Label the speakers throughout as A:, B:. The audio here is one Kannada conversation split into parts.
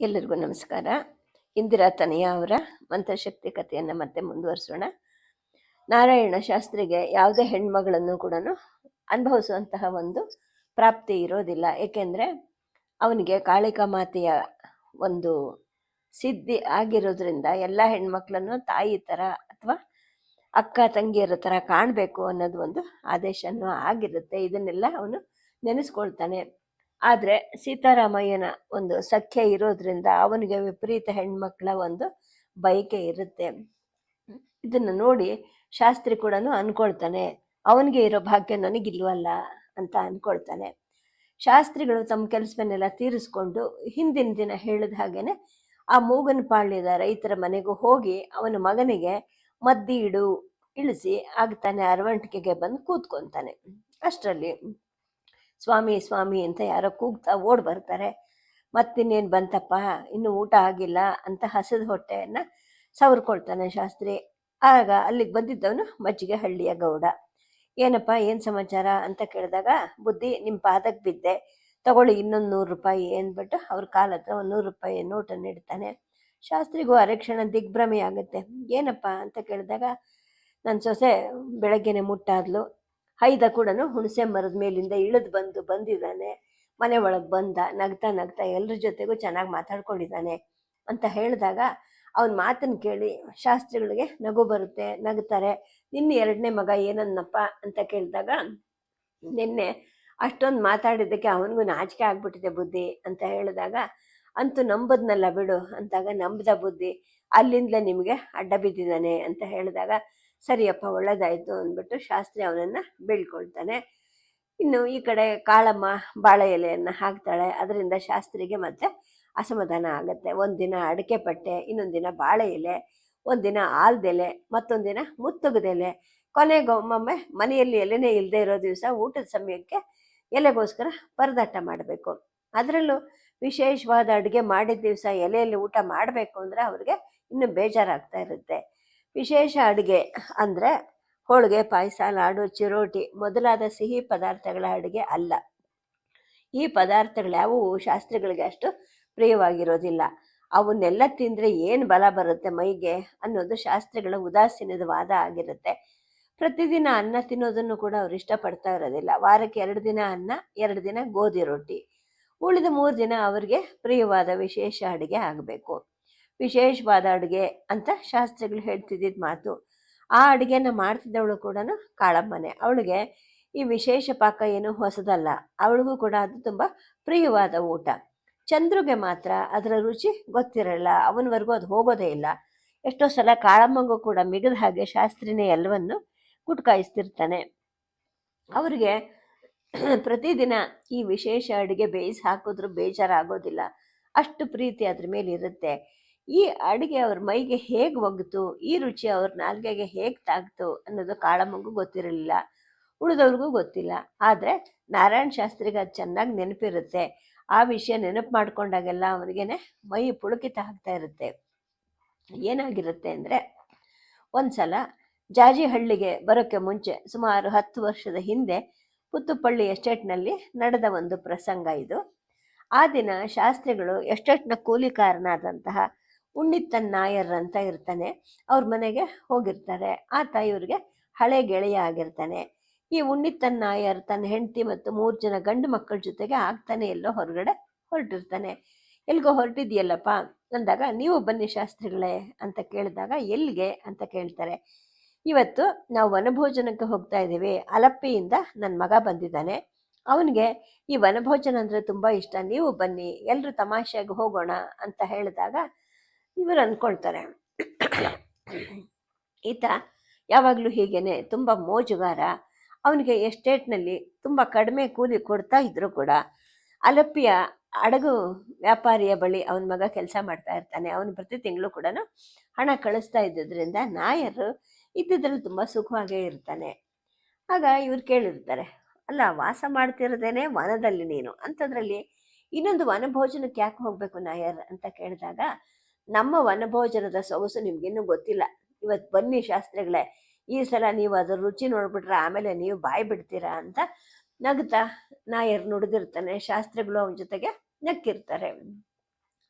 A: ಎಲ್ಲರಿಗೂ ನಮಸ್ಕಾರ. ಇಂದಿರಾ ತನಯ್ಯ ಅವರ ಮಂತ್ರಶಕ್ತಿ ಕಥೆಯನ್ನು ಮತ್ತೆ ಮುಂದುವರಿಸೋಣ. ನಾರಾಯಣ ಶಾಸ್ತ್ರಿಗೆ ಯಾವುದೇ ಹೆಣ್ಮಗಳನ್ನು ಕೂಡ ಅನುಭವಿಸುವಂತಹ ಒಂದು ಪ್ರಾಪ್ತಿ ಇರೋದಿಲ್ಲ. ಏಕೆಂದರೆ ಅವನಿಗೆ ಕಾಳಿಕಾ ಮಾತೆಯ ಒಂದು ಸಿದ್ಧಿ ಆಗಿರೋದ್ರಿಂದ ಎಲ್ಲ ಹೆಣ್ಮಕ್ಳನ್ನು ತಾಯಿ ಥರ ಅಥವಾ ಅಕ್ಕ ತಂಗಿಯರ ಥರ ಕಾಣಬೇಕು ಅನ್ನೋದು ಒಂದು ಆದೇಶನೂ ಆಗಿರುತ್ತೆ. ಇದನ್ನೆಲ್ಲ ಅವನು ನೆನೆಸ್ಕೊಳ್ತಾನೆ. ಆದರೆ ಸೀತಾರಾಮಯ್ಯನ ಒಂದು ಸಖ್ಯ ಇರೋದ್ರಿಂದ ಅವನಿಗೆ ವಿಪರೀತ ಹೆಣ್ಮಕ್ಳ ಒಂದು ಬಯಕೆ ಇರುತ್ತೆ. ಇದನ್ನು ನೋಡಿ ಶಾಸ್ತ್ರಿ ಕೂಡ ಅನ್ಕೊಳ್ತಾನೆ, ಅವನಿಗೆ ಇರೋ ಭಾಗ್ಯ ನನಗಿಲ್ವಲ್ಲ? ಅಂತ ಅನ್ಕೊಳ್ತಾನೆ. ಶಾಸ್ತ್ರಿಗಳು ತಮ್ಮ ಕೆಲಸವನ್ನೆಲ್ಲ ತೀರಿಸ್ಕೊಂಡು ಹಿಂದಿನ ದಿನ ಹೇಳಿದ ಹಾಗೇನೆ ಆ ಮೂಗನ ಪಾಳ್ಯದ ರೈತರ ಮನೆಗೂ ಹೋಗಿ ಅವನ ಮಗನಿಗೆ ಮದ್ದಿ ಇಡು ಇಳಿಸಿ ಆಗ್ತಾನೆ ಅರವಂಟಿಕೆಗೆ ಬಂದು ಕೂತ್ಕೊಂತಾನೆ. ಅಷ್ಟರಲ್ಲಿ ಸ್ವಾಮಿ ಸ್ವಾಮಿ ಅಂತ ಯಾರೋ ಕೂಗ್ತಾ ಓಡ್ ಬರ್ತಾರೆ. ಮತ್ತಿನ್ನೇನು ಬಂತಪ್ಪ? ಇನ್ನು ಊಟ ಆಗಿಲ್ಲ ಅಂತ ಹಸಿದ ಹೊಟ್ಟೆಯನ್ನು ಸವರ್ಕೊಳ್ತಾನೆ ಶಾಸ್ತ್ರಿ. ಆಗ ಅಲ್ಲಿಗೆ ಬಂದಿದ್ದವನು ಮಜ್ಜಿಗೆ ಹಳ್ಳಿಯ ಗೌಡ. ಏನಪ್ಪ, ಏನು ಸಮಾಚಾರ? ಅಂತ ಕೇಳಿದಾಗ, ಬುದ್ಧಿ ನಿಮ್ಮ ಪಾದಕ್ಕೆ ಬಿದ್ದೆ. ತಗೊಳ್ಳಿ ಇನ್ನೊಂದು ನೂರು ರೂಪಾಯಿ ಅಂದ್ಬಿಟ್ಟು ಅವ್ರ ಕಾಲ ಹತ್ರ ಒಂದು ನೂರು ರೂಪಾಯಿ ನೋಟನ್ನು ಇಡ್ತಾನೆ. ಶಾಸ್ತ್ರಿಗೂ ಅರೆಕ್ಷಣ ದಿಗ್ಭ್ರಮೆ ಆಗುತ್ತೆ. ಏನಪ್ಪ? ಅಂತ ಕೇಳಿದಾಗ ನನ್ನ ಸೊಸೆ ಬೆಳಗ್ಗೆನೆ ಮುಟ್ಟಾದ್ಲು. ಹೈದ ಕೂಡ ಹುಣಸೆ ಮರದ ಮೇಲಿಂದ ಇಳಿದು ಬಂದು ಬಂದಿದ್ದಾನೆ. ಮನೆ ಒಳಗೆ ಬಂದ, ನಗ್ತಾ ನಗ್ತಾ ಎಲ್ಲರ ಜೊತೆಗೂ ಚೆನ್ನಾಗಿ ಮಾತಾಡ್ಕೊಂಡಿದ್ದಾನೆ ಅಂತ ಹೇಳಿದಾಗ ಅವನ ಮಾತನ್ನು ಕೇಳಿ ಶಾಸ್ತ್ರಿಗಳಿಗೆ ನಗು ಬರುತ್ತೆ, ನಗ್ತಾರೆ, ನಿನ್ನ ಎರಡನೇ ಮಗ ಏನನ್ನಪ್ಪ ಅಂತ ಕೇಳಿದಾಗ, ನಿನ್ನೆ ಅಷ್ಟೊಂದು ಮಾತಾಡಿದ್ದಕ್ಕೆ ಅವನಿಗೂ ನಾಚಿಕೆ ಆಗ್ಬಿಟ್ಟಿದೆ ಬುದ್ಧಿ ಅಂತ ಹೇಳಿದಾಗ, ಅಂತೂ ನಂಬದ್ನಲ್ಲ ಬಿಡು ಅಂತಾಗ, ನಂಬದ ಬುದ್ಧಿ ಅಲ್ಲಿಂದಲೇ ನಿಮಗೆ ಅಡ್ಡ ಬಿದ್ದಿದ್ದಾನೆ ಅಂತ ಹೇಳಿದಾಗ ಸರಿಯಪ್ಪ ಒಳ್ಳೇದಾಯ್ತು ಅಂದ್ಬಿಟ್ಟು ಶಾಸ್ತ್ರಿ ಅವನನ್ನು ಬೀಳ್ಕೊಳ್ತಾನೆ. ಇನ್ನು ಈ ಕಡೆ ಕಾಳಮ್ಮ ಬಾಳೆ ಎಲೆಯನ್ನು ಹಾಕ್ತಾಳೆ. ಅದರಿಂದ ಶಾಸ್ತ್ರಿಗೆ ಮತ್ತೆ ಅಸಮಾಧಾನ ಆಗುತ್ತೆ. ಒಂದಿನ ಅಡಿಕೆ ಪಟ್ಟೆ ಇನ್ನೊಂದಿನ ದಿನ ಬಾಳೆ ಎಲೆ ಒಂದಿನ ಆಲ್ದೆಲೆ ಮತ್ತೊಂದಿನ ದಿನ ಮುತ್ತುಗದೆಲೆ ಕೊನೆಗೊಮ್ಮೊಮ್ಮೆ ಮನೆಯಲ್ಲಿ ಎಲೆನೇ ಇಲ್ಲದೆ ಇರೋ ದಿವಸ ಊಟದ ಸಮಯಕ್ಕೆ ಎಲೆಗೋಸ್ಕರ ಪರದಾಟ ಮಾಡಬೇಕು. ಅದರಲ್ಲೂ ವಿಶೇಷವಾದ ಅಡುಗೆ ಮಾಡಿದ ದಿವಸ ಎಲೆಯಲ್ಲಿ ಊಟ ಮಾಡಬೇಕು ಅಂದರೆ ಅವ್ರಿಗೆ ಇನ್ನೂ ಬೇಜಾರಾಗ್ತಾ ಇರುತ್ತೆ. ವಿಶೇಷ ಅಡುಗೆ ಅಂದರೆ ಹೋಳಿಗೆ, ಪಾಯಸ, ಲಾಡು, ಚಿರೋಟಿ ಮೊದಲಾದ ಸಿಹಿ ಪದಾರ್ಥಗಳ ಅಡುಗೆ ಅಲ್ಲ. ಈ ಪದಾರ್ಥಗಳು ಯಾವುವು ಶಾಸ್ತ್ರಿಗಳಿಗೆ ಅಷ್ಟು ಪ್ರಿಯವಾಗಿರೋದಿಲ್ಲ. ಅವನ್ನೆಲ್ಲ ತಿಂದರೆ ಏನು ಬಲ ಬರುತ್ತೆ ಮೈಗೆ ಅನ್ನೋದು ಶಾಸ್ತ್ರಿಗಳ ಉದಾಸೀನದ ವಾದ ಆಗಿರುತ್ತೆ. ಪ್ರತಿದಿನ ಅನ್ನ ತಿನ್ನೋದನ್ನು ಕೂಡ ಅವ್ರು ಇಷ್ಟಪಡ್ತಾ ಇರೋದಿಲ್ಲ. ವಾರಕ್ಕೆ ಎರಡು ದಿನ ಅನ್ನ, ಎರಡು ದಿನ ಗೋಧಿ ರೊಟ್ಟಿ ಉಳಿದ ಮೂರು ದಿನ ಅವರಿಗೆ ಪ್ರಿಯವಾದ ವಿಶೇಷ ಅಡುಗೆ ಆಗಬೇಕು. ವಿಶೇಷವಾದ ಅಡುಗೆ ಅಂತ ಶಾಸ್ತ್ರಿಗಳು ಹೇಳ್ತಿದ್ದಿದ್ದ ಮಾತು. ಆ ಅಡುಗೆನ ಮಾಡ್ತಿದ್ದವಳು ಕೂಡ ಕಾಳಮ್ಮನೆ. ಅವಳಿಗೆ ಈ ವಿಶೇಷ ಪಾಕ ಏನು ಹೊಸದಲ್ಲ. ಅವಳಿಗೂ ಕೂಡ ಅದು ತುಂಬ ಪ್ರಿಯವಾದ ಊಟ. ಚಂದ್ರುಗೆ ಮಾತ್ರ ಅದರ ರುಚಿ ಗೊತ್ತಿರಲ್ಲ. ಅವನವರೆಗೂ ಅದು ಹೋಗೋದೇ ಇಲ್ಲ. ಎಷ್ಟೋ ಸಲ ಕಾಳಮ್ಮಂಗೂ ಕೂಡ ಮಿಗದ ಹಾಗೆ ಶಾಸ್ತ್ರಿನೇ ಎಲ್ಲವನ್ನು ಕುಟ್ಕಾಯಿಸ್ತಿರ್ತಾನೆ. ಅವರಿಗೆ ಪ್ರತಿದಿನ ಈ ವಿಶೇಷ ಅಡುಗೆ ಬೇಯಿಸಿ ಹಾಕಿದ್ರು ಬೇಜಾರಾಗೋದಿಲ್ಲ. ಅಷ್ಟು ಪ್ರೀತಿ ಅದ್ರ ಮೇಲೆ ಇರುತ್ತೆ ಈ ಅಡುಗೆ ಅವ್ರ ಮೈಗೆ ಹೇಗೆ ಒಗ್ತು ಈ ರುಚಿ ಅವ್ರ ನಾಲ್ಗೆಗೆ ಹೇಗೆ ತಾಗ್ತು ಅನ್ನೋದು ಕಾಳಮ್ಮಂಗೂ ಗೊತ್ತಿರಲಿಲ್ಲ, ಉಳಿದವ್ರಿಗೂ ಗೊತ್ತಿಲ್ಲ. ಆದರೆ ನಾರಾಯಣ ಶಾಸ್ತ್ರಿಗೆ ಅದು ಚೆನ್ನಾಗಿ ನೆನಪಿರುತ್ತೆ. ಆ ವಿಷಯ ನೆನಪು ಮಾಡ್ಕೊಂಡಾಗೆಲ್ಲ ಅವನಿಗೇನೆ ಮೈ ಪುಳುಕಿತ ಆಗ್ತಾ ಇರುತ್ತೆ. ಏನಾಗಿರುತ್ತೆ ಅಂದರೆ, ಒಂದ್ಸಲ ಜಾಜಿಹಳ್ಳಿಗೆ ಬರೋಕ್ಕೆ ಮುಂಚೆ ಸುಮಾರು ಹತ್ತು ವರ್ಷದ ಹಿಂದೆ ಪುತ್ತುಪಳ್ಳಿ ಎಸ್ಟೇಟ್ನಲ್ಲಿ ನಡೆದ ಒಂದು ಪ್ರಸಂಗ ಇದು. ಆ ದಿನ ಶಾಸ್ತ್ರಿಗಳು ಎಸ್ಟೇಟ್ನ ಕೂಲಿಕಾರನಾದಂತಹ ಉಣ್ಣಿತ್ತನ್ ನಾಯರ್ ಅಂತ ಇರ್ತಾನೆ. ಅವ್ರ ಮನೆಗೆ ಹೋಗಿರ್ತಾರೆ. ಆತ ಇವ್ರಿಗೆ ಹಳೆ ಗೆಳೆಯ ಆಗಿರ್ತಾನೆ. ಈ ಉಣ್ಣಿತನ್ ನಾಯರ್ ತನ್ನ ಹೆಂಡತಿ ಮತ್ತು ಮೂರು ಜನ ಗಂಡು ಮಕ್ಕಳ ಜೊತೆಗೆ ಆಗ್ತಾನೆ, ಎಲ್ಲೋ ಹೊರಗಡೆ ಹೊರಟಿರ್ತಾನೆ. ಎಲ್ಗೋ ಹೊರಟಿದ್ಯಲ್ಲಪ್ಪ? ಅಂದಾಗ, ನೀವು ಬನ್ನಿ ಶಾಸ್ತ್ರಿಗಳೇ ಅಂತ ಕೇಳಿದಾಗ ಎಲ್ಲಿಗೆ ಅಂತ ಕೇಳ್ತಾರೆ. ಇವತ್ತು ನಾವು ವನಭೋಜನಕ್ಕೆ ಹೋಗ್ತಾ ಇದ್ದೀವಿ. ಅಲಪ್ಪಿಯಿಂದ ನನ್ನ ಮಗ ಬಂದಿದ್ದಾನೆ. ಅವನಿಗೆ, ಈ ವನಭೋಜನ ಅಂದರೆ ತುಂಬ ಇಷ್ಟ. ನೀವು ಬನ್ನಿ. ಎಲ್ಲರೂ ತಮಾಷೆಯಾಗಿ ಹೋಗೋಣ ಅಂತ ಹೇಳಿದಾಗ ಇವರು ಅಂದ್ಕೊಳ್ತಾರೆ ಈತ ಯಾವಾಗಲೂ ಹೀಗೇನೆ ತುಂಬ ಮೋಜುಗಾರ. ಅವನಿಗೆ ಎಸ್ಟೇಟ್ನಲ್ಲಿ ತುಂಬ ಕಡಿಮೆ ಕೂಲಿ ಕೊಡ್ತಾ ಇದ್ದರೂ ಕೂಡ ಅಲಪ್ಪಿಯ ಹಡಗು ವ್ಯಾಪಾರಿಯ ಬಳಿ ಅವನ ಮಗ ಕೆಲಸ ಮಾಡ್ತಾ ಇರ್ತಾನೆ. ಅವನು ಪ್ರತಿ ತಿಂಗಳು ಕೂಡ ಹಣ ಕಳಿಸ್ತಾ ಇದ್ದುದರಿಂದ ನಾಯರು ಇದ್ದಿದ್ರಲ್ಲಿ ತುಂಬ ಸುಖವಾಗೇ ಇರ್ತಾನೆ. ಆಗ ಇವ್ರು ಕೇಳಿರ್ತಾರೆ, ಅಲ್ಲ, ವಾಸ ಮಾಡ್ತಿರೋದೇನೆ ವನದಲ್ಲಿ ನೀನು. ಅಂಥದ್ರಲ್ಲಿ ಇನ್ನೊಂದು ವನಭೋಜನಕ್ಕೆ ಯಾಕೆ ಹೋಗಬೇಕು ನಾಯರ್? ಅಂತ ಕೇಳಿದಾಗ ನಮ್ಮ ವನಭೋಜನದ ಸೊಗಸು ನಿಮ್ಗಿನ್ನೂ ಗೊತ್ತಿಲ್ಲ. ಇವತ್ತು ಬನ್ನಿ ಶಾಸ್ತ್ರಿಗಳೇ, ಈ ಸಲ ನೀವು ಅದರ ರುಚಿ ನೋಡ್ಬಿಟ್ರೆ ಆಮೇಲೆ ನೀವು ಬಾಯಿ ಬಿಡ್ತೀರಾ ಅಂತ ನಗ್ತಾ ನಾಯರ್ ನುಡಿದಿರ್ತಾನೆ. ಶಾಸ್ತ್ರಿಗಳು ಅವನ ಜೊತೆಗೆ ನಕ್ಕಿರ್ತಾರೆ.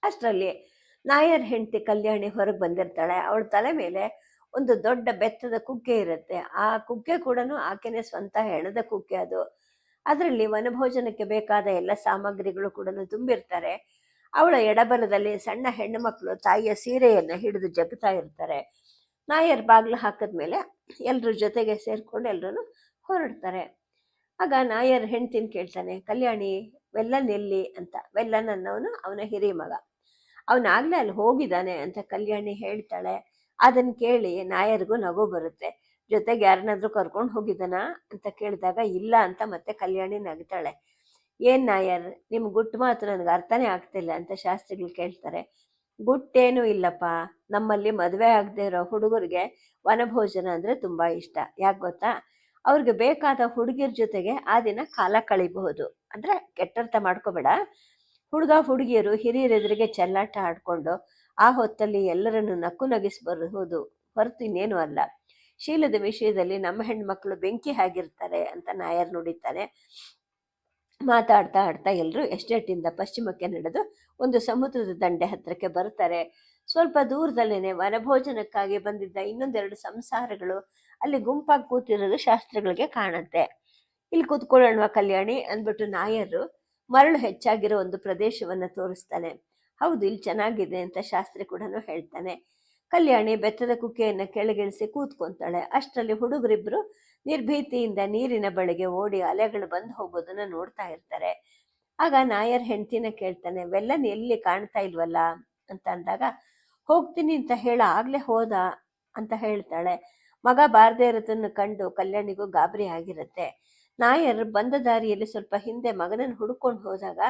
A: ಅಷ್ಟರಲ್ಲಿ ನಾಯರ್ ಹೆಂಡತಿ ಕಲ್ಯಾಣಿ ಹೊರಗೆ ಬಂದಿರ್ತಾಳೆ. ಅವಳ ತಲೆ ಮೇಲೆ ಒಂದು ದೊಡ್ಡ ಬೆತ್ತದ ಕುಕ್ಕೆ ಇರುತ್ತೆ. ಆ ಕುಕ್ಕೆ ಕೂಡ ಆಕೆನೆ ಸ್ವಂತ ಹೆಣದ ಕುಕ್ಕೆ ಅದು. ಅದರಲ್ಲಿ ವನಭೋಜನಕ್ಕೆ ಬೇಕಾದ ಎಲ್ಲ ಸಾಮಗ್ರಿಗಳು ಕೂಡ ತುಂಬಿರ್ತಾರೆ. ಅವಳ ಎಡಬಲದಲ್ಲಿ ಸಣ್ಣ ಹೆಣ್ಣು ಮಕ್ಕಳು ತಾಯಿಯ ಸೀರೆಯನ್ನು ಹಿಡಿದು ಜಗ್ತಾ ಇರ್ತಾರೆ. ನಾಯರ್ ಬಾಗಿಲು ಹಾಕಿದ್ಮೇಲೆ ಎಲ್ಲರ ಜೊತೆಗೆ ಸೇರ್ಕೊಂಡು ಎಲ್ಲರೂ ಹೊರಡ್ತಾರೆ. ಆಗ ನಾಯರ್ ಹೆಂಡ್ತಿನ ಕೇಳ್ತಾನೆ, ಕಲ್ಯಾಣಿ ವೆಲ್ಲನ್ ಎಲ್ಲಿ ಅಂತ. ವೆಲ್ಲನ್ ಅನ್ನೋನು ಅವನ ಹಿರಿಯ ಮಗ. ಅವನಾಗ್ಲೇ ಅಲ್ಲಿ ಹೋಗಿದ್ದಾನೆ ಅಂತ ಕಲ್ಯಾಣಿ ಹೇಳ್ತಾಳೆ. ಅದನ್ನ ಕೇಳಿ ನಾಯರ್ಗೂ ನಗು ಬರುತ್ತೆ. ಜೊತೆಗೆ ಯಾರನ್ನಾದ್ರೂ ಕರ್ಕೊಂಡು ಹೋಗಿದ್ದಾನಾ ಅಂತ ಕೇಳಿದಾಗ, ಇಲ್ಲ ಅಂತ ಮತ್ತೆ ಕಲ್ಯಾಣಿ ನಗ್ತಾಳೆ. ಏನ್ ನಾಯರ್? ನಿಮ್ ಗುಟ್ಟು ಮಾತ್ರ ನನಗೆ ಅರ್ಥನೇ ಆಗ್ತಿಲ್ಲ ಅಂತ ಶಾಸ್ತ್ರಿಗಳು ಕೇಳ್ತಾರೆ. ಗುಟ್ಟೇನು ಇಲ್ಲಪ್ಪ. ನಮ್ಮಲ್ಲಿ ಮದುವೆ ಆಗದೆ ಇರೋ ಹುಡುಗರಿಗೆ ವನಭೋಜನ ಅಂದ್ರೆ ತುಂಬಾ ಇಷ್ಟ. ಯಾಕೆ ಗೊತ್ತಾ? ಅವ್ರಿಗೆ ಬೇಕಾದ ಹುಡುಗಿರ ಜೊತೆಗೆ ಆ ದಿನ ಕಾಲ ಕಳಿಬಹುದು. ಅಂದ್ರೆ ಕೆಟ್ಟರ್ಥ ಮಾಡ್ಕೋಬೇಡ. ಹುಡುಗ ಹುಡುಗಿಯರು ಹಿರಿಯರೆದುರಿಗೆ ಚೆಲ್ಲಾಟ ಆಡ್ಕೊಂಡು ಆ ಹೊತ್ತಲ್ಲಿ ಎಲ್ಲರನ್ನು ನಕ್ಕು ನಗಿಸಬರಬಹುದು ಹೊರತು ಇನ್ನೇನು ಅಲ್ಲ. ಶೀಲದ ವಿಷಯದಲ್ಲಿ ನಮ್ಮ ಹೆಣ್ಮಕ್ಳು ಬೆಂಕಿ ಆಗಿರ್ತಾರೆ ಅಂತ ನಾಯರ್ ನುಡಿತಾನೆ. ಮಾತಾಡ್ತಾ ಆಡ್ತಾ ಎಲ್ಲರೂ ಎಸ್ಟೇಟಿಂದ ಪಶ್ಚಿಮಕ್ಕೆ ನಡೆದು ಒಂದು ಸಮುದ್ರದ ದಂಡೆ ಹತ್ರಕ್ಕೆ ಬರ್ತಾರೆ ಸ್ವಲ್ಪ ದೂರದಲ್ಲೇನೆ ವನಭೋಜನಕ್ಕಾಗಿ ಬಂದಿದ್ದ ಇನ್ನೊಂದೆರಡು ಸಂಸಾರಗಳು ಅಲ್ಲಿ ಗುಂಪಾಗಿ ಕೂತಿರೋದು ಶಾಸ್ತ್ರಗಳಿಗೆ ಕಾಣುತ್ತೆ. ಇಲ್ಲಿ ಕೂತ್ಕೊಳ್ಳೋಣ ಕಲ್ಯಾಣಿ? ಅಂದ್ಬಿಟ್ಟು ನಾಯರು ಮರಳು ಹೆಚ್ಚಾಗಿರೋ ಒಂದು ಪ್ರದೇಶವನ್ನ ತೋರಿಸ್ತಾನೆ. ಹೌದು, ಇಲ್ಲಿ ಚೆನ್ನಾಗಿದೆ ಅಂತ ಶಾಸ್ತ್ರಿ ಕೂಡ ಹೇಳ್ತಾನೆ. ಕಲ್ಯಾಣಿ ಬೆತ್ತದ ಕುಕ್ಕೆಯನ್ನು ಕೆಳಗಿಳಿಸಿ ಕೂತ್ಕೊಂತಾಳೆ. ಅಷ್ಟರಲ್ಲಿ ಹುಡುಗರಿಬ್ರು ನಿರ್ಭೀತಿಯಿಂದ ನೀರಿನ ಬಳಿಗೆ ಓಡಿ ಅಲೆಗಳು ಬಂದು ಹೋಗೋದನ್ನ ನೋಡ್ತಾ ಇರ್ತಾರೆ. ಆಗ ನಾಯರ್ ಹೆಂಡ್ತಿನ ಕೇಳ್ತಾನೆ ವೆಲ್ಲನ್ ಎಲ್ಲಿ ಕಾಣ್ತಾ ಇಲ್ವಲ್ಲ? ಅಂತ ಅಂದಾಗ, ಹೋಗ್ತೀನಿ ಅಂತ ಹೇಳ, ಆಗ್ಲೇ ಹೋದ, ಅಂತ ಹೇಳ್ತಾಳೆ. ಮಗ ಬಾರದೇ ಇರೋದನ್ನು ಕಂಡು ಕಲ್ಯಾಣಿಗೂ ಗಾಬರಿ ಆಗಿರುತ್ತೆ. ನಾಯರ್ ಬಂದ ದಾರಿಯಲ್ಲಿ ಸ್ವಲ್ಪ ಹಿಂದೆ ಮಗನನ್ನು ಹುಡ್ಕೊಂಡು ಹೋದಾಗ,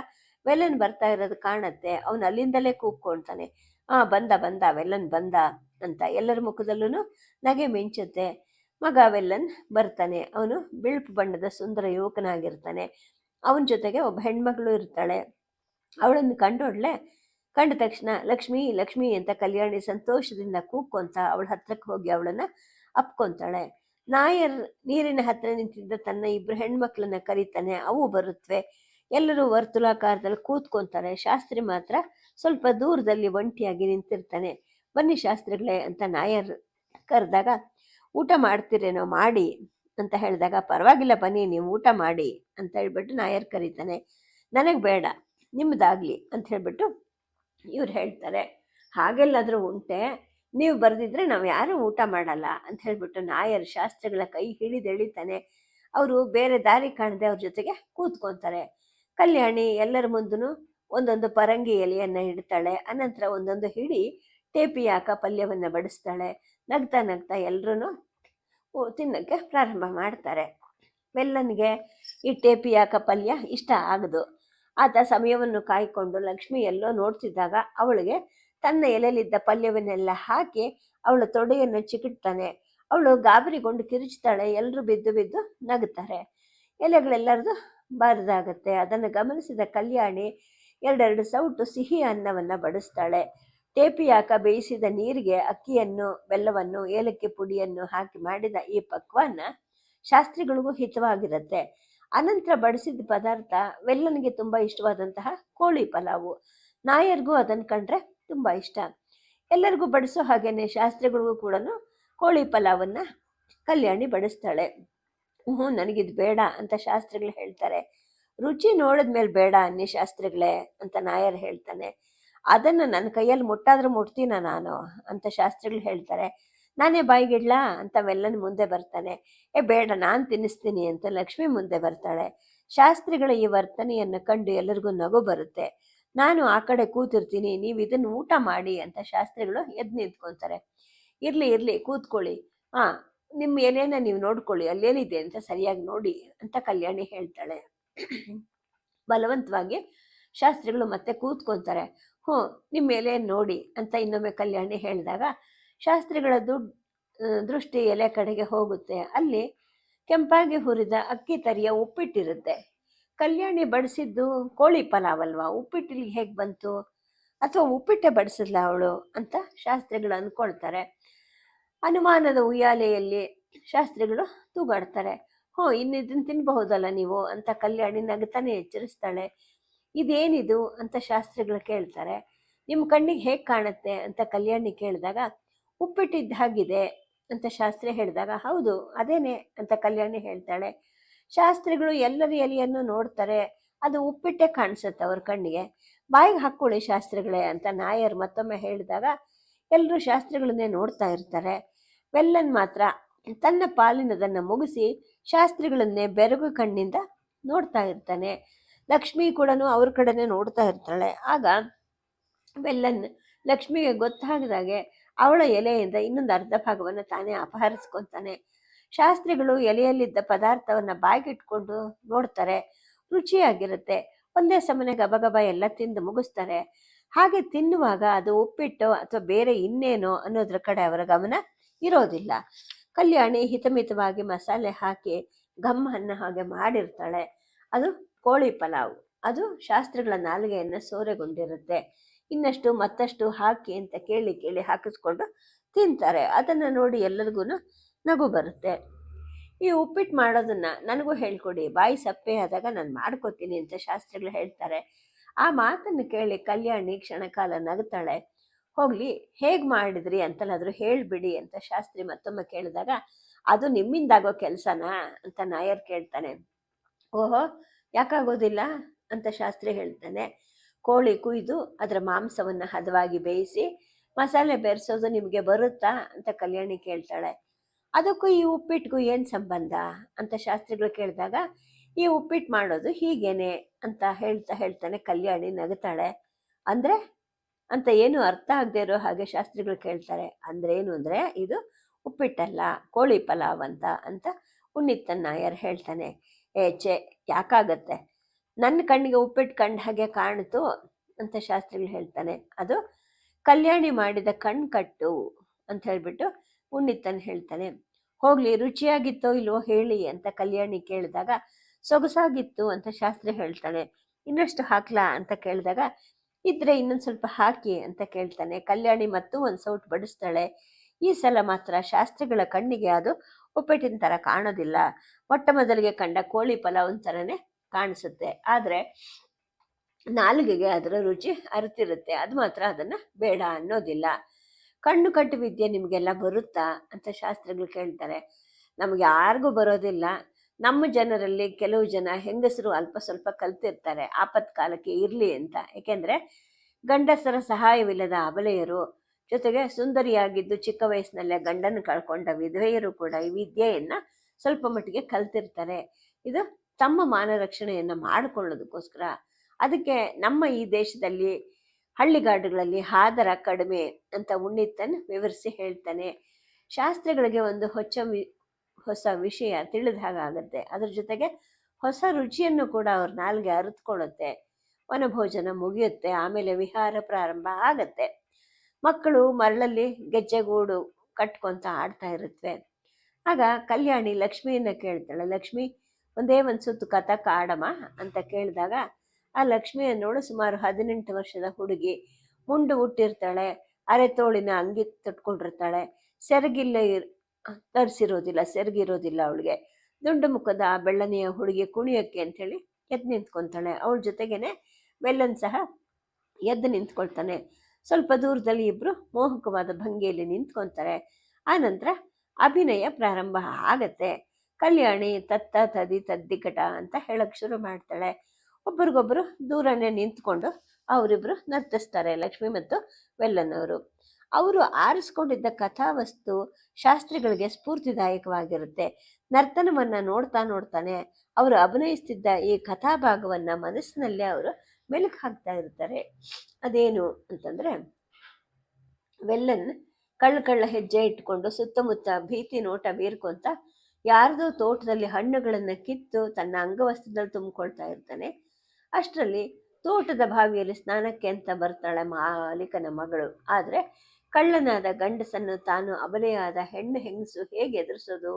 A: ವೆಲ್ಲನ್ ಬರ್ತಾ ಇರೋದು ಕಾಣತ್ತೆ. ಅವನು ಅಲ್ಲಿಂದಲೇ ಕೂಗ್ಕೊಳ್ತಾನೆ ಆ, ಬಂದ ಬಂದ, ವೆಲ್ಲನ್ ಬಂದ, ಅಂತ ಎಲ್ಲರ ಮುಖದಲ್ಲೂ ನಗೆ ಮಿಂಚುತ್ತೆ. ಮಗ ವೆಲ್ಲನ್ ಬರ್ತಾನೆ. ಅವನು ಬಿಳುಪು ಬಣ್ಣದ ಸುಂದರ ಯುವಕನಾಗಿರ್ತಾನೆ. ಅವನ ಜೊತೆಗೆ ಒಬ್ಬ ಹೆಣ್ಮಗಳು ಇರ್ತಾಳೆ. ಅವಳನ್ನು ಕಂಡೋಡ್ಲೆ ಕಂಡ ತಕ್ಷಣ, ಲಕ್ಷ್ಮಿ ಲಕ್ಷ್ಮಿ ಅಂತ ಕಲ್ಯಾಣಿ ಸಂತೋಷದಿಂದ ಕೂಗ್ಕೊಂತ ಅವಳ ಹತ್ರಕ್ಕೆ ಹೋಗಿ ಅವಳನ್ನ ಅಪ್ಕೊಂತಾಳೆ. ನಾಯರ್ ನೀರಿನ ಹತ್ರ ನಿಂತಿದ್ದ ತನ್ನ ಇಬ್ರು ಹೆಣ್ಮಕ್ಳನ್ನ ಕರೀತಾನೆ. ಅವು ಬರುತ್ತವೆ ಎಲ್ಲರೂ ವರ್ತುಲಾಕಾರದಲ್ಲಿ ಕೂತ್ಕೊಂತಾರೆ. ಶಾಸ್ತ್ರಿ ಮಾತ್ರ ಸ್ವಲ್ಪ ದೂರದಲ್ಲಿ ಒಂಟಿಯಾಗಿ ನಿಂತಿರ್ತಾನೆ. ಬನ್ನಿ ಶಾಸ್ತ್ರಿಗಳೇ ಅಂತ ನಾಯರ್ ಕರೆದಾಗ ಊಟ ಮಾಡ್ತೀರೇನೋ ಮಾಡಿ ಅಂತ ಹೇಳಿದಾಗ, ಪರವಾಗಿಲ್ಲ ಬನ್ನಿ, ನೀವು ಊಟ ಮಾಡಿ ಅಂತ ಹೇಳ್ಬಿಟ್ಟು ನಾಯರ್ ಕರೀತಾನೆ, ನನಗೆ ಬೇಡ ನಿಮ್ಮದಾಗ್ಲಿ ಅಂತ ಹೇಳಿಬಿಟ್ಟು ಇವ್ರು ಹೇಳ್ತಾರೆ. ಹಾಗೆಲ್ಲಾದರೂ ಉಂಟೆ, ನೀವು ಬರೆದಿದ್ರೆ ನಾವು ಯಾರೂ ಊಟ ಮಾಡಲ್ಲ ಅಂತ ಹೇಳಿಬಿಟ್ಟು ನಾಯರ್ ಶಾಸ್ತ್ರಗಳ ಕೈ ಹಿಡಿದೆಳಿತಾನೆ ಅವರು ಬೇರೆ ದಾರಿ ಕಾಣದೆ ಅವ್ರ ಜೊತೆಗೆ ಕೂತ್ಕೊತಾರೆ. ಕಲ್ಯಾಣಿ ಎಲ್ಲರ ಮುಂದೂ ಒಂದೊಂದು ಪರಂಗಿ ಎಲೆಯನ್ನು ಇಡ್ತಾಳೆ, ಅನಂತರ ಒಂದೊಂದು ಹಿಡಿ ಟೇಪಿಯಾಕ ಪಲ್ಯವನ್ನು ಬಡಿಸ್ತಾಳೆ. ನಗ್ತಾ ನಗ್ತಾ ಎಲ್ಲರೂ ತಿನ್ನೋಕ್ಕೆ ಪ್ರಾರಂಭ ಮಾಡ್ತಾರೆ. ಬೆಲ್ಲನಿಗೆ ಈ ಟೇಪಿಯಾಕ ಪಲ್ಯ ಇಷ್ಟ ಆಗದು. ಆತ ಸಮಯವನ್ನು ಕಾಯ್ಕೊಂಡು ಲಕ್ಷ್ಮಿ ಎಲ್ಲೋ ನೋಡ್ತಿದ್ದಾಗ ಅವಳಿಗೆ ತನ್ನ ಎಲೆಯಲ್ಲಿದ್ದ ಪಲ್ಯವನ್ನೆಲ್ಲ ಹಾಕಿ ಅವಳ ತೊಡೆಯನ್ನು ಚಿಕಿಟ್ತಾನೆ ಅವಳು ಗಾಬರಿಗೊಂಡು ಕಿರುಚ್ತಾಳೆ ಎಲ್ಲರೂ ಬಿದ್ದು ಬಿದ್ದು ನಗುತ್ತಾರೆ ಎಲೆಗಳೆಲ್ಲರದು ಬಾರದಾಗತ್ತೆ. ಅದನ್ನು ಗಮನಿಸಿದ ಕಲ್ಯಾಣಿ ಎರಡೆರಡು ಸೌಟು ಸಿಹಿ ಅನ್ನವನ್ನು ಬಡಿಸ್ತಾಳೆ. ಟೇಪಿಯಾಕ ಬೇಯಿಸಿದ ನೀರಿಗೆ ಅಕ್ಕಿಯನ್ನು, ಬೆಲ್ಲವನ್ನು, ಏಲಕ್ಕಿ ಪುಡಿಯನ್ನು ಹಾಕಿ ಮಾಡಿದ ಈ ಪಕ್ವಾನ ಶಾಸ್ತ್ರಿಗಳಿಗೂ ಹಿತವಾಗಿರುತ್ತೆ. ಅನಂತರ ಬಡಿಸಿದ ಪದಾರ್ಥ ವೆಲ್ಲನಿಗೆ ತುಂಬ ಇಷ್ಟವಾದಂತಹ ಕೋಳಿ ಪಲಾವು. ನಾಯರ್ಗೂ ಅದನ್ನು ಕಂಡ್ರೆ ತುಂಬ ಇಷ್ಟ. ಎಲ್ಲರಿಗೂ ಬಡಿಸೋ ಹಾಗೇನೆ ಶಾಸ್ತ್ರಿಗಳಿಗೂ ಕೂಡ ಕೋಳಿ ಪಲಾವನ್ನ ಕಲ್ಯಾಣಿ ಬಡಿಸ್ತಾಳೆ. ಹ್ಞೂ, ನನಗಿದು ಬೇಡ ಅಂತ ಶಾಸ್ತ್ರಿಗಳು ಹೇಳ್ತಾರೆ. ರುಚಿ ನೋಡಿದ್ಮೇಲೆ ಬೇಡ ಅನ್ನಿ ಶಾಸ್ತ್ರಿಗಳೇ ಅಂತ ನಾಯರ್ ಹೇಳ್ತಾನೆ. ಅದನ್ನು ನನ್ನ ಕೈಯಲ್ಲಿ ಮುಟ್ಟಾದ್ರೂ ಮುಟ್ತೀನ ನಾನು? ಅಂತ ಶಾಸ್ತ್ರಿಗಳು ಹೇಳ್ತಾರೆ. ನಾನೇ ಬಾಯಿಗಿಡ್ಲಾ? ಅಂತ ಮೆಲ್ಲನ ಮುಂದೆ ಬರ್ತಾನೆ. ಏ, ಬೇಡ, ನಾನು ತಿನ್ನಿಸ್ತೀನಿ ಅಂತ ಲಕ್ಷ್ಮಿ ಮುಂದೆ ಬರ್ತಾಳೆ. ಶಾಸ್ತ್ರಿಗಳ ಈ ವರ್ತನೆಯನ್ನು ಕಂಡು ಎಲ್ಲರಿಗೂ ನಗು ಬರುತ್ತೆ. ನಾನು ಆ ಕಡೆ ಕೂತಿರ್ತೀನಿ, ನೀವು ಇದನ್ನು ಊಟ ಮಾಡಿ ಅಂತ ಶಾಸ್ತ್ರಿಗಳು ಎದ್ದು ನಿಂತ್ಕೊಂತಾರೆ. ಇರ್ಲಿ ಇರ್ಲಿ, ಕೂತ್ಕೊಳ್ಳಿ. ಆ ನಿಮ್ಮ ಎಲೆನ ನೀವು ನೋಡ್ಕೊಳ್ಳಿ, ಅಲ್ಲೇನಿದೆ ಅಂತ ಸರಿಯಾಗಿ ನೋಡಿ ಅಂತ ಕಲ್ಯಾಣಿ ಹೇಳ್ತಾಳೆ. ಬಲವಂತವಾಗಿ ಶಾಸ್ತ್ರಿಗಳು ಮತ್ತೆ ಕೂತ್ಕೊಂತಾರೆ. ಹ್ಞೂ ನಿಮ್ಮ ಮೇಲೆ ನೋಡಿ ಅಂತ ಇನ್ನೊಮ್ಮೆ ಕಲ್ಯಾಣಿ ಹೇಳಿದಾಗ, ಶಾಸ್ತ್ರಿಗಳ ದುಡ್ಡು ದೃಷ್ಟಿ ಎಲೆ ಕಡೆಗೆ ಹೋಗುತ್ತೆ. ಅಲ್ಲಿ ಕೆಂಪಾಗಿ ಹುರಿದ ಅಕ್ಕಿ ತರಿಯ ಉಪ್ಪಿಟ್ಟಿರುತ್ತೆ. ಕಲ್ಯಾಣಿ ಬಡಿಸಿದ್ದು ಕೋಳಿ ಪಲಾವ್ ಅಲ್ವಾ ಉಪ್ಪಿಟ್ಟಿಲಿ ಹೇಗೆ ಬಂತು? ಅಥವಾ ಉಪ್ಪಿಟ್ಟೆ ಬಡಿಸಿದ್ಲ ಅವಳು? ಅಂತ ಶಾಸ್ತ್ರಿಗಳು ಅಂದ್ಕೊಳ್ತಾರೆ ಅನುಮಾನದ ಉಯ್ಯಾಲೆಯಲ್ಲಿ ಶಾಸ್ತ್ರಿಗಳು ತೂಗಾಡ್ತಾರೆ. ಹ್ಞೂ ಇನ್ನು ಇದನ್ನ ತಿನ್ಬಹುದಲ್ಲ ನೀವು? ಅಂತ ಕಲ್ಯಾಣಿ ನಗತಾನೆ ಎಚ್ಚರಿಸ್ತಾಳೆ. ಇದೇನಿದು ಅಂತ ಶಾಸ್ತ್ರಿಗಳು ಕೇಳ್ತಾರೆ. ನಿಮ್ಮ ಕಣ್ಣಿಗೆ ಹೇಗೆ ಕಾಣುತ್ತೆ ಅಂತ ಕಲ್ಯಾಣಿ ಕೇಳಿದಾಗ, ಉಪ್ಪಿಟ್ಟಿದ್ದ ಹಾಗಿದೆ ಅಂತ ಶಾಸ್ತ್ರಿ ಹೇಳಿದಾಗ, ಹೌದು, ಅದೇನೆ ಅಂತ ಕಲ್ಯಾಣಿ ಹೇಳ್ತಾಳೆ. ಶಾಸ್ತ್ರಿಗಳು ಎಲ್ಲರ ಎಲೆಯನ್ನು ನೋಡ್ತಾರೆ, ಅದು ಉಪ್ಪಿಟ್ಟೆ ಕಾಣಿಸುತ್ತೆ ಅವ್ರ ಕಣ್ಣಿಗೆ. ಬಾಯಿಗೆ ಹಾಕ್ಕೊಳ್ಳಿ ಶಾಸ್ತ್ರಿಗಳೇ ಅಂತ ನಾಯರ್ ಮತ್ತೊಮ್ಮೆ ಹೇಳಿದಾಗ ಎಲ್ಲರೂ ಶಾಸ್ತ್ರಿಗಳನ್ನೇ ನೋಡ್ತಾ ಇರ್ತಾರೆ. ವೆಲ್ಲನ್ ಮಾತ್ರ ತನ್ನ ಪಾಲಿನದನ್ನು ಮುಗಿಸಿ ಶಾಸ್ತ್ರಿಗಳನ್ನೇ ಬೆರಗು ಕಣ್ಣಿಂದ ನೋಡ್ತಾ ಇರ್ತಾನೆ. ಲಕ್ಷ್ಮಿ ಕೂಡ ಅವ್ರ ಕಡೆನೇ ನೋಡ್ತಾ ಇರ್ತಾಳೆ. ಆಗ ಬೆಲ್ಲನ್ ಲಕ್ಷ್ಮಿಗೆ ಗೊತ್ತಾಗದಾಗೆ ಅವಳ ಎಲೆಯಿಂದ ಇನ್ನೊಂದು ಅರ್ಧ ಭಾಗವನ್ನು ತಾನೇ ಅಪಹರಿಸ್ಕೊತಾನೆ. ಶಾಸ್ತ್ರಿಗಳು ಎಲೆಯಲ್ಲಿದ್ದ ಪದಾರ್ಥವನ್ನ ಬಾಯಿಗಿಟ್ಕೊಂಡು ನೋಡ್ತಾರೆ. ರುಚಿಯಾಗಿರುತ್ತೆ. ಒಂದೇ ಸಮನೆ ಗಬಗಬ ಎಲ್ಲ ತಿಂದು ಮುಗಿಸ್ತಾರೆ. ಹಾಗೆ ತಿನ್ನುವಾಗ ಅದು ಉಪ್ಪಿಟ್ಟು ಅಥವಾ ಬೇರೆ ಇನ್ನೇನೋ ಅನ್ನೋದ್ರ ಕಡೆ ಅವರ ಗಮನ ಇರೋದಿಲ್ಲ. ಕಲ್ಯಾಣಿ ಹಿತಮಿತವಾಗಿ ಮಸಾಲೆ ಹಾಕಿ ಗಮ್ಮನ್ನ ಹಾಗೆ ಮಾಡಿರ್ತಾಳೆ. ಅದು ಕೋಳಿ ಪಲಾವ್. ಅದು ಶಾಸ್ತ್ರಗಳ ನಾಲಿಗೆಯನ್ನು ಸೋರೆಗೊಂಡಿರುತ್ತೆ. ಇನ್ನಷ್ಟು ಮತ್ತಷ್ಟು ಹಾಕಿ ಅಂತ ಕೇಳಿ ಕೇಳಿ ಹಾಕಿಸ್ಕೊಂಡು ತಿಂತಾರೆ. ಅದನ್ನು ನೋಡಿ ಎಲ್ಲರಿಗೂ ನಗು ಬರುತ್ತೆ. ಈ ಉಪ್ಪಿಟ್ಟು ಮಾಡೋದನ್ನು ನನಗೂ ಹೇಳ್ಕೊಡಿ. ಬಾಯಿ ಸಪ್ಪೆ ಆದಾಗ ನಾನು ಮಾಡ್ಕೋತೀನಿ ಅಂತ ಶಾಸ್ತ್ರಗಳು ಹೇಳ್ತಾರೆ. ಆ ಮಾತನ್ನು ಕೇಳಿ ಕಲ್ಯಾಣಿ ಕ್ಷಣಕಾಲ ನಗುತ್ತಾಳೆ ಹೋಗ್ಲಿ, ಹೇಗೆ ಮಾಡಿದ್ರಿ ಅಂತಲ್ಲಾದರೂ ಹೇಳಿಬಿಡಿ ಅಂತ ಶಾಸ್ತ್ರಿ ಮತ್ತೊಮ್ಮೆ ಕೇಳಿದಾಗ, ಅದು ನಿಮ್ಮಿಂದಾಗೋ ಕೆಲಸನಾ ಅಂತ ನಾಯರ್ ಕೇಳ್ತಾನೆ. ಓಹೋ ಯಾಕಾಗೋದಿಲ್ಲ ಅಂತ ಶಾಸ್ತ್ರಿ ಹೇಳ್ತಾನೆ. ಕೋಳಿ ಕುಯ್ದು ಅದರ ಮಾಂಸವನ್ನು ಹದವಾಗಿ ಬೇಯಿಸಿ ಮಸಾಲೆ ಬೆರೆಸೋದು ನಿಮಗೆ ಬರುತ್ತಾ ಅಂತ ಕಲ್ಯಾಣಿ ಕೇಳ್ತಾಳೆ. ಅದಕ್ಕೂ ಈ ಉಪ್ಪಿಟ್ಟಿಗೂ ಏನು ಸಂಬಂಧ ಅಂತ ಶಾಸ್ತ್ರಿಗಳು ಕೇಳಿದಾಗ, ಈ ಉಪ್ಪಿಟ್ಟು ಮಾಡೋದು ಹೀಗೇನೆ ಅಂತ ಹೇಳ್ತಾ ಹೇಳ್ತಾನೆ ಕಲ್ಯಾಣಿ ನಗುತ್ತಾಳೆ ಅಂದ್ರೆ? ಅಂತ ಏನು ಅರ್ಥ ಆಗದೆ ಇರೋ ಹಾಗೆ ಶಾಸ್ತ್ರಿಗಳು ಕೇಳ್ತಾರೆ. ಅಂದ್ರೆ ಏನು ಅಂದ್ರೆ ಇದು ಉಪ್ಪಿಟ್ಟಲ್ಲ, ಕೋಳಿ ಪಲಾವ್ ಅಂತ ಅಂತ ಉನ್ನಿತ್ತನ್ ನಾಯರ್ ಹೇಳ್ತಾನೆ. ಏ ಛೆ ಯಾಕಾಗತ್ತೆ? ನನ್ನ ಕಣ್ಣಿಗೆ ಉಪ್ಪಿಟ್ಟು ಕಂಡ ಹಾಗೆ ಕಾಣಿತು ಅಂತ ಶಾಸ್ತ್ರಿಗಳು ಹೇಳ್ತಾನೆ. ಅದು ಕಲ್ಯಾಣಿ ಮಾಡಿದ ಕಣ್ಣು ಕಟ್ಟು ಅಂತ ಹೇಳ್ಬಿಟ್ಟು ಉಣ್ಣಿತನ್ ಹೇಳ್ತಾನೆ. ಹೋಗ್ಲಿ, ರುಚಿಯಾಗಿತ್ತೋ ಇಲ್ವೋ ಹೇಳಿ ಅಂತ ಕಲ್ಯಾಣಿ ಕೇಳಿದಾಗ, ಸೊಗಸಾಗಿತ್ತು ಅಂತ ಶಾಸ್ತ್ರಿ ಹೇಳ್ತಾನೆ. ಇನ್ನಷ್ಟು ಹಾಕ್ಲಾ ಅಂತ ಕೇಳಿದಾಗ, ಇದ್ರೆ ಇನ್ನೊಂದು ಸ್ವಲ್ಪ ಹಾಕಿ ಅಂತ ಕೇಳ್ತಾನೆ. ಕಲ್ಯಾಣಿ ಮತ್ತು ಒಂದು ಸೌಟ್ ಬಡಿಸ್ತಾಳೆ. ಈ ಸಲ ಮಾತ್ರ ಶಾಸ್ತ್ರಿಗಳ ಕಣ್ಣಿಗೆ ಅದು ಉಪ್ಪಿಟ್ಟಿನ ಥರ ಕಾಣೋದಿಲ್ಲ. ಮೊಟ್ಟ ಮೊದಲಿಗೆ ಕಂಡ ಕೋಳಿ ಪಲಾವ್ ಥರನೇ ಕಾಣಿಸುತ್ತೆ. ಆದರೆ ನಾಲ್ಗೆಗೆ ಅದರ ರುಚಿ ಅರಿತಿರುತ್ತೆ. ಅದು ಮಾತ್ರ ಅದನ್ನು ಬೇಡ ಅನ್ನೋದಿಲ್ಲ. ಕಣ್ಣು ಕಟ್ಟು ವಿದ್ಯೆ ನಿಮಗೆಲ್ಲ ಬರುತ್ತಾ ಅಂತ ಶಾಸ್ತ್ರಗಳು ಕೇಳ್ತಾರೆ. ನಮ್ಗೆ ಯಾರಿಗೂ ಬರೋದಿಲ್ಲ. ನಮ್ಮ ಜನರಲ್ಲಿ ಕೆಲವು ಜನ ಹೆಂಗಸರು ಅಲ್ಪ ಸ್ವಲ್ಪ ಕಲ್ತಿರ್ತಾರೆ. ಆಪತ್ ಕಾಲಕ್ಕೆ ಇರಲಿ ಅಂತ. ಏಕೆಂದರೆ ಗಂಡಸರ ಸಹಾಯವಿಲ್ಲದ ಅಬಲೆಯರು ಜೊತೆಗೆ ಸುಂದರಿಯಾಗಿದ್ದು ಚಿಕ್ಕ ವಯಸ್ಸಿನಲ್ಲೇ ಗಂಡನ ಕಳ್ಕೊಂಡ ವಿಧವೆಯರು ಕೂಡ ಈ ವಿದ್ಯೆಯನ್ನು ಸ್ವಲ್ಪ ಮಟ್ಟಿಗೆ ಕಲ್ತಿರ್ತಾರೆ. ಇದು ತಮ್ಮ ಮಾನ ರಕ್ಷಣೆಯನ್ನು ಮಾಡಿಕೊಳ್ಳೋದಕ್ಕೋಸ್ಕರ. ಅದಕ್ಕೆ ನಮ್ಮ ಈ ದೇಶದಲ್ಲಿ ಹಳ್ಳಿಗಾಡುಗಳಲ್ಲಿ ಹಾದರ ಕಡಿಮೆ ಅಂತ ಉಣ್ಣಿತ್ತನ್ ವಿವರಿಸಿ ಹೇಳ್ತಾನೆ. ಶಾಸ್ತ್ರಗಳಿಗೆ ಒಂದು ಹೊಚ್ಚ ಹೊಸ ವಿಷಯ ತಿಳಿದ ಹಾಗಾಗತ್ತೆ ಅದ್ರ ಜೊತೆಗೆ ಹೊಸ ರುಚಿಯನ್ನು ಕೂಡ ಅವ್ರ ನಾಲ್ಗೆ ಅರಿತ್ಕೊಳ್ಳುತ್ತೆ. ವನಭೋಜನ ಮುಗಿಯುತ್ತೆ, ಆಮೇಲೆ ವಿಹಾರ ಪ್ರಾರಂಭ ಆಗತ್ತೆ. ಮಕ್ಕಳು ಮರಳಲ್ಲಿ ಗೆಜ್ಜೆಗೂಡು ಕಟ್ಕೊಂತ ಆಡ್ತಾ ಇರುತ್ತವೆ ಆಗ ಕಲ್ಯಾಣಿ ಲಕ್ಷ್ಮಿಯನ್ನ ಕೇಳ್ತಾಳೆ, ಲಕ್ಷ್ಮಿ, ಒಂದೇ ಒಂದು ಸುತ್ತು ಕಥಕ್ ಆಡಮ್ಮ ಅಂತ ಕೇಳಿದಾಗ ಆ ಲಕ್ಷ್ಮಿಯ ನೋಡು ಸುಮಾರು ಹದಿನೆಂಟು ವರ್ಷದ ಹುಡುಗಿ ಮುಂಡು ಹುಟ್ಟಿರ್ತಾಳೆ ಅರೆತೋಳಿನ ಅಂಗಿ ತೊಟ್ಕೊಂಡಿರ್ತಾಳೆ, ಸೆರಗಿಲ್ಲ ಇರ್, ತರಿಸಿರೋದಿಲ್ಲ, ಸೆರಗಿರೋದಿಲ್ಲ ಅವಳಿಗೆ. ದುಂಡು ಮುಖದ ಆ ಬೆಳ್ಳನೆಯ ಹುಡುಗಿ ಕುಣಿಯೋಕ್ಕೆ ಅಂಥೇಳಿ ಎದ್ದು ನಿಂತ್ಕೊತಾಳೆ. ಅವಳ ಜೊತೆಗೇನೆ ಬೆಲ್ಲನ್ ಸಹ ಎದ್ದು ನಿಂತ್ಕೊಳ್ತಾನೆ. ಸ್ವಲ್ಪ ದೂರದಲ್ಲಿ ಇಬ್ಬರು ಮೋಹಕವಾದ ಭಂಗಿಯಲ್ಲಿ ನಿಂತ್ಕೊತಾರೆ. ಆನಂತರ ಅಭಿನಯ ಪ್ರಾರಂಭ ಆಗತ್ತೆ. ಕಲ್ಯಾಣಿ ತತ್ತ ತದಿ ತದ್ದಿಕಟ ಅಂತ ಹೇಳಕ್ ಶುರು ಮಾಡ್ತಾಳೆ. ಒಬ್ರಿಗೊಬ್ಬರು ದೂರನೇ ನಿಂತ್ಕೊಂಡು ಅವರಿಬ್ರು ನರ್ತಿಸ್ತಾರೆ ಲಕ್ಷ್ಮಿ ಮತ್ತು ವೆಲ್ಲನವರು. ಅವರು ಆರಿಸ್ಕೊಂಡಿದ್ದ ಕಥಾವಸ್ತು ಶಾಸ್ತ್ರಿಗಳಿಗೆ ಸ್ಫೂರ್ತಿದಾಯಕವಾಗಿರುತ್ತೆ. ನರ್ತನವನ್ನ ನೋಡ್ತಾ ನೋಡ್ತಾನೆ ಅವರು ಅಭಿನಯಿಸ್ತಿದ್ದ ಈ ಕಥಾಭಾಗವನ್ನ ಮನಸ್ಸಿನಲ್ಲೇ ಅವರು ಮೆಲುಕು ಹಾಕ್ತಾ ಇರ್ತಾರೆ. ಅದೇನು ಅಂತಂದ್ರೆ ವೆಲ್ಲನ್ ಕಳ್ಳ ಕಳ್ಳ ಹೆಜ್ಜೆ ಇಟ್ಕೊಂಡು ಸುತ್ತಮುತ್ತ ಭೀತಿ ನೋಟ ಬೀರ್ಕೊಂತ ಯಾರ್ದೋ ತೋಟದಲ್ಲಿ ಹಣ್ಣುಗಳನ್ನು ಕಿತ್ತು ತನ್ನ ಅಂಗವಸ್ತ್ರದಲ್ಲಿ ತುಂಬಿಕೊಳ್ತಾ ಇರ್ತಾನೆ. ಅಷ್ಟರಲ್ಲಿ ತೋಟದ ಬಾವಿಯಲ್ಲಿ ಸ್ನಾನಕ್ಕೆ ಅಂತ ಬರ್ತಾಳೆ ಮಾಲೀಕನ ಮಗಳು. ಆದರೆ ಕಳ್ಳನಾದ ಗಂಡಸನ್ನು ತಾನು ಅಬಲೆಯಾದ ಹೆಣ್ಣು ಹೆಂಗಸು ಹೇಗೆ ಎದುರಿಸೋದು?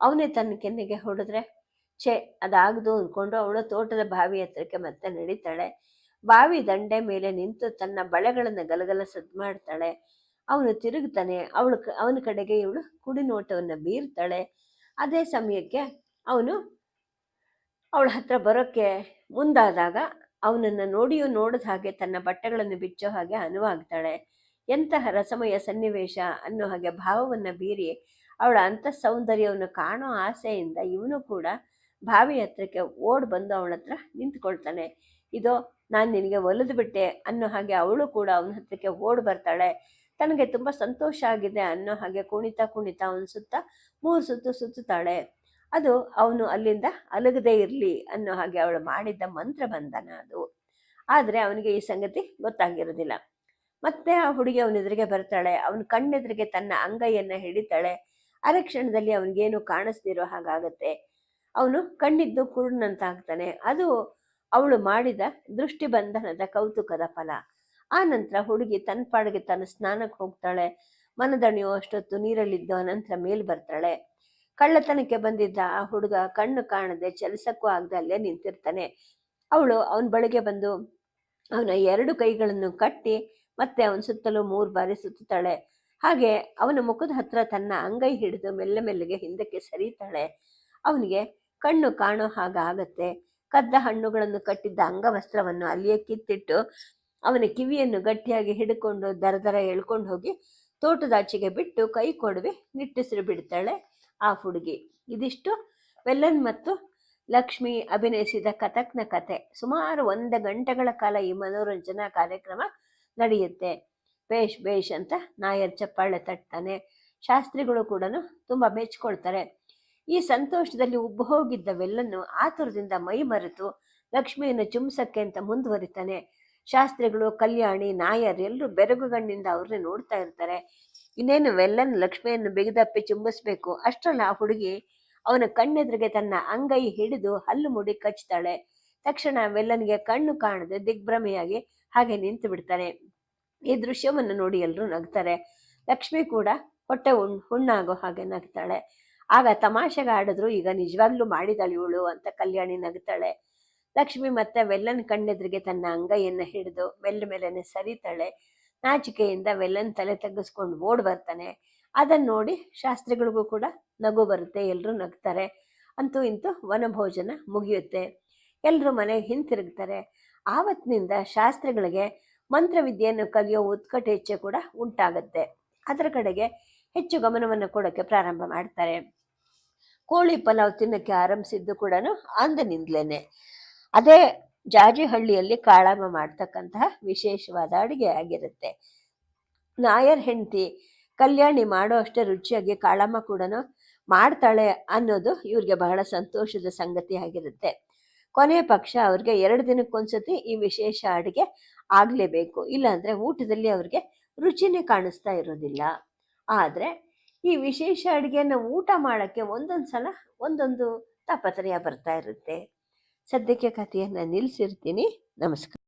A: ಅವನೇ ತನ್ನ ಕೆನ್ನೆಗೆ ಹೊಡೆದ್ರೆ ಛೇ, ಅದಾಗದು ಅಂದ್ಕೊಂಡು ಅವಳು ತೋಟದ ಬಾವಿ ಹತ್ರಕ್ಕೆ ಮತ್ತೆ ನಡೀತಾಳೆ. ಬಾವಿ ದಂಡೆ ಮೇಲೆ ನಿಂತು ತನ್ನ ಬಳೆಗಳನ್ನು ಗಲಗಲ ಸದ್ ಮಾಡ್ತಾಳೆ. ಅವನು ತಿರುಗ್ತಾನೆ, ಅವಳು ಅವನ ಕಡೆಗೆ ಇವಳು ಕುಡಿ ನೋಟವನ್ನು ಬೀರ್ತಾಳೆ. ಅದೇ ಸಮಯಕ್ಕೆ ಅವನು, ಅವಳ ಹತ್ರ ಬರೋಕ್ಕೆ ಮುಂದಾದಾಗ ಅವನನ್ನು ನೋಡಿಯೂ ನೋಡಿದ ಹಾಗೆ ತನ್ನ ಬಟ್ಟೆಗಳನ್ನು ಬಿಚ್ಚೋ ಹಾಗೆ ಅನುವಾಗ್ತಾಳೆ ಎಂತಹ ರಸಮಯ ಸನ್ನಿವೇಶ ಅನ್ನೋ ಹಾಗೆ ಭಾವವನ್ನು ಬೀರಿ ಅವಳ ಅಂತ ಸೌಂದರ್ಯವನ್ನು ಕಾಣೋ ಆಸೆಯಿಂದ ಇವನು ಕೂಡ ಬಾವಿ ಹತ್ರಕ್ಕೆ ಓಡ್ ಬಂದು ಅವಳ ಹತ್ರ ನಿಂತ್ಕೊಳ್ತಾನೆ. ಇದು, ನಾನು ನಿನಗೆ ಒಲಿದು ಬಿಟ್ಟೆ ಅನ್ನೋ ಹಾಗೆ ಅವಳು ಕೂಡ ಅವನ ಹತ್ರಕ್ಕೆ ಓಡ್ ಬರ್ತಾಳೆ. ತನಗೆ ತುಂಬ ಸಂತೋಷ ಆಗಿದೆ ಅನ್ನೋ ಹಾಗೆ ಕುಣಿತಾ ಕುಣಿತಾ ಅವನ ಸುತ್ತ ಮೂರು ಸುತ್ತು ಸುತ್ತುತ್ತಾಳೆ. ಅದು ಅವನು ಅಲ್ಲಿಂದ ಅಲಗದೇ ಇರಲಿ ಅನ್ನೋ ಹಾಗೆ ಅವಳು ಮಾಡಿದ್ದ ಮಂತ್ರ ಬಂಧನ ಅದು. ಆದರೆ ಅವನಿಗೆ ಈ ಸಂಗತಿ ಗೊತ್ತಾಗಿರೋದಿಲ್ಲ. ಮತ್ತೆ ಆ ಹುಡುಗಿ ಅವನ ಎದುರಿಗೆ ಬರ್ತಾಳೆ. ಅವನ ಕಣ್ಣೆದುರಿಗೆ ತನ್ನ ಅಂಗೈಯನ್ನ ಹಿಡಿತಾಳೆ. ಅರೆ ಕ್ಷಣದಲ್ಲಿ ಅವನಿಗೇನು ಕಾಣಿಸ್ದಿರೋ ಹಾಗಾಗತ್ತೆ. ಅವನು ಕಣ್ಣಿದ್ದು ಕುರುಡನಂತಾಗ್ತಾನೆ. ಅದು ಅವಳು ಮಾಡಿದ ದೃಷ್ಟಿಬಂಧನದ ಕೌತುಕದ ಫಲ. ಆ ನಂತರ ಹುಡುಗಿ ತನ್ನ ಪಾಡಿಗೆ ತನ್ನ ಸ್ನಾನಕ್ಕೆ ಹೋಗ್ತಾಳೆ. ಮನದಣಿಯೋ ಅಷ್ಟೊತ್ತು ನೀರಲ್ಲಿದ್ದು ಅನಂತರ ಮೇಲ್ ಬರ್ತಾಳೆ. ಕಳ್ಳತನಕ್ಕೆ ಬಂದಿದ್ದ ಆ ಹುಡುಗ ಕಣ್ಣು ಕಾಣದೆ ಚಲಿಸಕ್ಕೂ ಆಗದೆ ಅಲ್ಲೇ ನಿಂತಿರ್ತಾನೆ. ಅವಳು ಅವನ ಬಳಿಗೆ ಬಂದು ಅವನ ಎರಡು ಕೈಗಳನ್ನು ಕಟ್ಟಿ ಮತ್ತೆ ಅವನ ಸುತ್ತಲೂ ಮೂರು ಬಾರಿ ಸುತ್ತಾಳೆ ಹಾಗೆ ಅವನ ಮುಖದ ಹತ್ರ ತನ್ನ ಅಂಗೈ ಹಿಡಿದು ಮೆಲ್ಲ ಮೆಲ್ಲಗೆ ಹಿಂದಕ್ಕೆ ಸರಿತಾಳೆ. ಅವನಿಗೆ ಕಣ್ಣು ಕಾಣೋ ಹಾಗಾಗತ್ತೆ ಕದ್ದ ಹಣ್ಣುಗಳನ್ನು ಕಟ್ಟಿದ್ದ ಅಂಗವಸ್ತ್ರವನ್ನು ಅಲ್ಲಿಯೇ ಕಿತ್ತಿಟ್ಟು ಅವನ ಕಿವಿಯನ್ನು ಗಟ್ಟಿಯಾಗಿ ಹಿಡ್ಕೊಂಡು ದರ ದರ ಎಳ್ಕೊಂಡು ಹೋಗಿ ತೋಟದಾಚೆಗೆ ಬಿಟ್ಟು ಕೈ ಕೊಡುವೆ ನಿಟ್ಟುಸಿರು ಬಿಡ್ತಾಳೆ ಆ ಹುಡುಗಿ. ಇದಿಷ್ಟು ವೆಲ್ಲನ್ ಮತ್ತು ಲಕ್ಷ್ಮಿ ಅಭಿನಯಿಸಿದ ಕಥಕ್ನ ಕತೆ. ಸುಮಾರು ಒಂದು ಗಂಟೆಗಳ ಕಾಲ ಈ ಮನೋರಂಜನಾ ಕಾರ್ಯಕ್ರಮ ನಡೆಯುತ್ತೆ. ಬೇಷ್ ಬೇಷ್ ಅಂತ ನಾಯರ್ ಚಪ್ಪಾಳೆ ತಟ್ತಾನೆ. ಶಾಸ್ತ್ರಿಗಳು ಕೂಡ ತುಂಬ ಮೆಚ್ಕೊಳ್ತಾರೆ ಈ ಸಂತೋಷದಲ್ಲಿ ಉಬ್ಬು ಹೋಗಿದ್ದ ವೆಲ್ಲನ್ನು ಆತುರದಿಂದ ಮೈ ಮರೆತು ಲಕ್ಷ್ಮಿಯನ್ನು ಚುಮ್ಸಕ್ಕೆ ಅಂತ ಮುಂದುವರಿತಾನೆ. ಶಾಸ್ತ್ರಿಗಳು, ಕಲ್ಯಾಣಿ, ನಾಯರ್ ಎಲ್ಲರೂ ಬೆರಗುಗಣ್ಣಿಂದ ಅವ್ರನ್ನೇ ನೋಡ್ತಾ ಇರ್ತಾರೆ. ಇನ್ನೇನು ವೆಲ್ಲನ್ ಲಕ್ಷ್ಮಿಯನ್ನು ಬಿಗಿದಪ್ಪಿ ಚುಂಬಿಸ್ಬೇಕು? ಅಷ್ಟರಲ್ಲಿ ಆ ಹುಡುಗಿ ಅವನ ಕಣ್ಣೆದುರಿಗೆ ತನ್ನ ಅಂಗೈ ಹಿಡಿದು ಹಲ್ಲು ಮುಡಿ ಕಚ್ತಾಳೆ. ತಕ್ಷಣ ವೆಲ್ಲನ್ಗೆ ಕಣ್ಣು ಕಾಣದೆ ದಿಗ್ಭ್ರಮೆಯಾಗಿ ಹಾಗೆ ನಿಂತು ಬಿಡ್ತಾನೆ. ಈ ದೃಶ್ಯವನ್ನು ನೋಡಿ ಎಲ್ಲರೂ ನಗ್ತಾರೆ. ಲಕ್ಷ್ಮಿ ಕೂಡ ಹೊಟ್ಟೆ ಹುಣ್ಣಾಗೋ ಹಾಗೆ ನಗ್ತಾಳೆ. ಆಗ ತಮಾಷೆಗೆ ಆಡಿದ್ರು, ಈಗ ನಿಜವಾಗ್ಲೂ ಮಾಡಿದಾಳೆ ಇವಳು ಅಂತ ಕಲ್ಯಾಣಿ ನಗ್ತಾಳೆ. ಲಕ್ಷ್ಮಿ ಮತ್ತೆ ವೆಲ್ಲನ್ ಕಣ್ಣೆದ್ರಿಗೆ ತನ್ನ ಅಂಗೈಯನ್ನ ಹಿಡಿದು ಮೆಲ್ಲ ಮೇಲೆನೆ ಸರಿತಾಳೆ. ನಾಚಿಕೆಯಿಂದ ವೆಲ್ಲನ್ ತಲೆ ತಗ್ಗಿಸ್ಕೊಂಡು ಓಡ್ ಬರ್ತಾನೆ. ಅದನ್ನ ನೋಡಿ ಶಾಸ್ತ್ರಿಗಳಿಗೂ ಕೂಡ ನಗು ಬರುತ್ತೆ ಎಲ್ಲರೂ ನಗ್ತಾರೆ. ಅಂತೂ ಇಂತೂ ವನಭೋಜನ ಮುಗಿಯುತ್ತೆ. ಎಲ್ಲರೂ ಮನೆ ಹಿಂತಿರುಗ್ತಾರೆ. ಆವತ್ತಿನಿಂದ ಶಾಸ್ತ್ರಿಗಳಿಗೆ ಮಂತ್ರವಿದ್ಯೆಯನ್ನು ಕಲಿಯೋ ಉತ್ಕಟ ಹೆಚ್ಚೆ ಕೂಡ ಉಂಟಾಗುತ್ತೆ. ಅದರ ಕಡೆಗೆ ಹೆಚ್ಚು ಗಮನವನ್ನು ಕೊಡೋಕ್ಕೆ ಪ್ರಾರಂಭ ಮಾಡ್ತಾರೆ. ಕೋಳಿ ಪಲಾವ್ ತಿನ್ನಕ್ಕೆ ಆರಂಭಿಸಿದ್ದು ಕೂಡ ಅಂದಿನಿಂದಲೇನೆ. ಅದೇ ಜಾಜಿಹಳ್ಳಿಯಲ್ಲಿ ಕಾಳಮ್ಮ ಮಾಡ್ತಕ್ಕಂತಹ ವಿಶೇಷವಾದ ಅಡುಗೆ ಆಗಿರುತ್ತೆ. ನಾಯರ್ ಹೆಂಡತಿ ಕಲ್ಯಾಣಿ ಮಾಡೋ ಅಷ್ಟೇ ರುಚಿಯಾಗಿ ಕಾಳಮ್ಮ ಕೂಡ ಮಾಡ್ತಾಳೆ ಅನ್ನೋದು ಇವ್ರಿಗೆ ಬಹಳ ಸಂತೋಷದ ಸಂಗತಿ ಆಗಿರುತ್ತೆ. ಕೊನೆಯ ಪಕ್ಷ ಅವ್ರಿಗೆ ಎರಡು ದಿನಕ್ಕೊಂದ್ಸತಿ ಈ ವಿಶೇಷ ಅಡುಗೆ ಆಗಲೇಬೇಕು. ಇಲ್ಲಾಂದ್ರೆ ಊಟದಲ್ಲಿ ಅವ್ರಿಗೆ ರುಚಿನೇ ಕಾಣಿಸ್ತಾ ಇರೋದಿಲ್ಲ. ಆದರೆ ಈ ವಿಶೇಷ ಅಡುಗೆಯನ್ನು ಊಟ ಮಾಡೋಕ್ಕೆ ಒಂದೊಂದು ಸಲ ಒಂದೊಂದು ತಾಪತ್ರಯ ಬರ್ತಾ ಇರುತ್ತೆ. ಸದ್ಯಕ್ಕೆ ಕಥೆಯನ್ನು ನಿಲ್ಲಿಸಿರ್ತೀನಿ ನಮಸ್ಕಾರ.